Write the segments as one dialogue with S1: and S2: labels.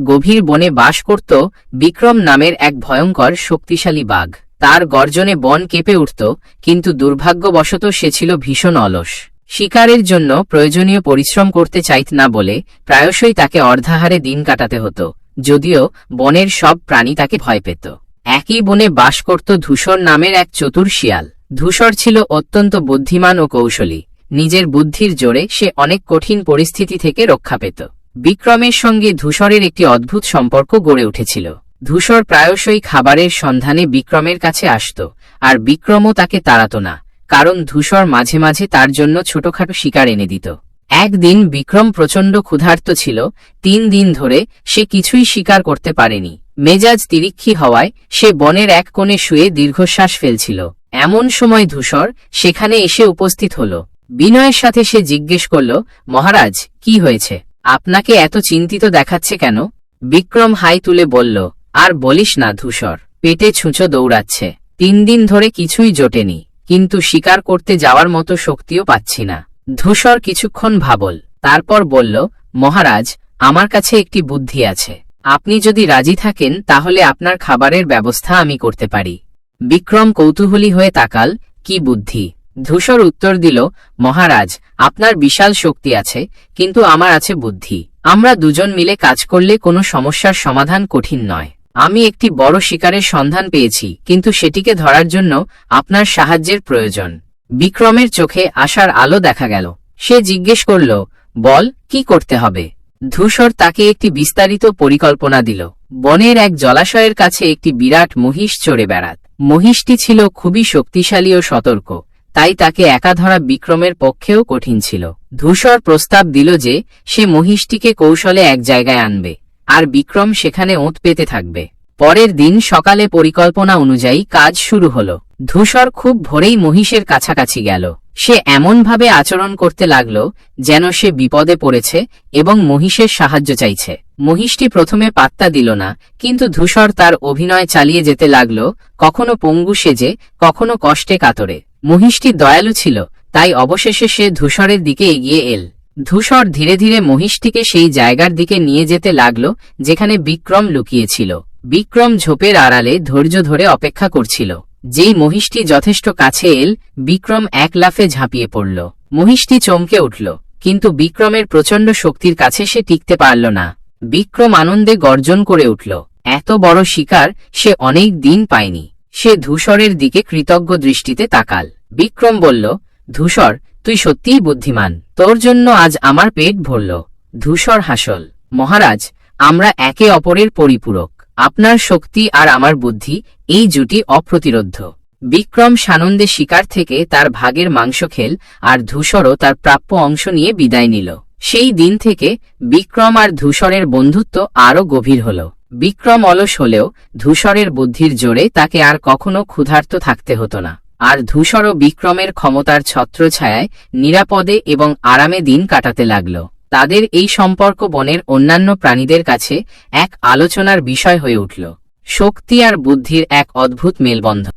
S1: গভীর বনে বাস করত বিক্রম নামের এক ভয়ঙ্কর শক্তিশালী বাঘ। তার গর্জনে বন কেঁপে উঠত, কিন্তু দুর্ভাগ্যবশত সে ছিল ভীষণ অলস। শিকারের জন্য প্রয়োজনীয় পরিশ্রম করতে চাইত না বলে প্রায়শই তাকে অর্ধাহারে দিন কাটাতে হতো, যদিও বনের সব প্রাণী তাকে ভয় পেত। একই বনে বাস করত ধূসর নামের এক চতুর শিয়াল। ধূসর ছিল অত্যন্ত বুদ্ধিমান ও কৌশলী। নিজের বুদ্ধির জোরে সে অনেক কঠিন পরিস্থিতি থেকে রক্ষা পেত। বিক্রমের সঙ্গে ধূসরের একটি অদ্ভুত সম্পর্ক গড়ে উঠেছিল। ধূসর প্রায়শই খাবারের সন্ধানে বিক্রমের কাছে আসত, আর বিক্রমও তাকে তাড়াত না, কারণ ধূসর মাঝে মাঝে তার জন্য ছোটখাটো শিকার এনে দিত। একদিন বিক্রম প্রচণ্ড ক্ষুধার্ত ছিল, তিন দিন ধরে সে কিছুই শিকার করতে পারেনি। মেজাজ তিরিক্ষি হওয়ায় সে বনের এক কোণে শুয়ে দীর্ঘশ্বাস ফেলছিল। এমন সময় ধূসর সেখানে এসে উপস্থিত হল। বিনয়ের সাথে সে জিজ্ঞেস করল, মহারাজ, কি হয়েছে? আপনাকে এত চিন্তিত দেখাচ্ছে কেন? বিক্রম হাই তুলে বলল, আর বলিস না ধূসর, পেটে ছুঁচো দৌড়াচ্ছে। তিন দিন ধরে কিছুই জোটেনি, কিন্তু শিকার করতে যাওয়ার মতো শক্তিও পাচ্ছি না। ধূসর কিছুক্ষণ ভাবল, তারপর বলল, মহারাজ, আমার কাছে একটি বুদ্ধি আছে। আপনি যদি রাজি থাকেন, তাহলে আপনার খাবারের ব্যবস্থা আমি করতে পারি। বিক্রম কৌতূহলী হয়ে তাকাল, কি বুদ্ধি? ধূসর উত্তর দিল, মহারাজ, আপনার বিশাল শক্তি আছে, কিন্তু আমার আছে বুদ্ধি। আমরা দুজন মিলে কাজ করলে কোনো সমস্যার সমাধান কঠিন নয়। আমি একটি বড় শিকারের সন্ধান পেয়েছি, কিন্তু সেটিকে ধরার জন্য আপনার সাহায্যের প্রয়োজন বিক্রমের চোখে আশার আলো দেখা গেল। সে জিজ্ঞেস করল, বল, কি করতে হবে ধূসর তাকে একটি বিস্তারিত পরিকল্পনা দিল। বনের এক জলাশয়ের কাছে একটি বিরাট মহিষ চড়ে বেড়াত। মহিষটি ছিল খুবই শক্তিশালী ও সতর্ক। তাই তাকে একা ধরা বিক্রমের পক্ষেও কঠিন ছিল। ধূসর প্রস্তাব দিল যে, সে মহিষটিকে কৌশলে এক জায়গায় আনবে, আর বিক্রম সেখানে ওঁত পেতে থাকবে। পরের দিন সকালে পরিকল্পনা অনুযায়ী কাজ শুরু হল। ধূসর খুব ভোরেই মহিষের কাছাকাছি গেল। সে এমনভাবে আচরণ করতে লাগল, যেন সে বিপদে পড়েছে এবং মহিষের সাহায্য চাইছে। মহিষটি প্রথমে পাত্তা দিল না, কিন্তু ধূসর তার অভিনয় চালিয়ে যেতে লাগল, কখনো পঙ্গু সেজে, কখনো কষ্টে কাতরে। মহিষটি দয়ালু ছিল, তাই অবশেষে সে ধূসরের দিকে এগিয়ে এল। ধূসর ধীরে ধীরে মহিষটিকে সেই জায়গার দিকে নিয়ে যেতে লাগল, যেখানে বিক্রম লুকিয়েছিল। বিক্রম ঝোপের আড়ালে ধৈর্য ধরে অপেক্ষা করছিল। যেই মহিষটি যথেষ্ট কাছে এল, বিক্রম এক লাফে ঝাঁপিয়ে পড়ল। মহিষটি চমকে উঠল, কিন্তু বিক্রমের প্রচণ্ড শক্তির কাছে সে টিকতে পারল না। বিক্রম আনন্দে গর্জন করে উঠল, এত বড় শিকার সে অনেক দিন পায়নি। সে ধূসরের দিকে কৃতজ্ঞ দৃষ্টিতে তাকাল। বিক্রম বলল, ধূসর, তুই সত্যিই বুদ্ধিমান। তোর জন্য আজ আমার পেট ভরল। ধূসর হাসল, মহারাজ, আমরা একে অপরের পরিপূরক। আপনার শক্তি আর আমার বুদ্ধি এই জুটি অপ্রতিরোধ্য। বিক্রম সানন্দে শিকার থেকে তার ভাগের মাংস খেল আর ধূসরও তার প্রাপ্য অংশ নিয়ে বিদায় নিল। সেই দিন থেকে বিক্রম আর ধূসরের বন্ধুত্ব আরও গভীর হল। বিক্রম অলস হলেও ধূসরের বুদ্ধির জোরে তাকে আর কখনো ক্ষুধার্ত থাকতে হতো না। আর ধূসর বিক্রমের ক্ষমতার ছত্রছায়ায় নিরাপদে এবং আরামে দিন কাটাতে লাগল। তাদের এই সম্পর্ক বনের অন্যান্য প্রাণীদের কাছে এক আলোচনার বিষয় হয়ে উঠল। শক্তি আর বুদ্ধির এক অদ্ভুত মেলবন্ধন।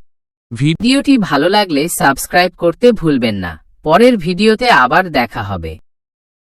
S1: ভিডিওটি ভালো লাগলে সাবস্ক্রাইব করতে ভুলবেন না। পরের ভিডিওতে আবার দেখা হবে।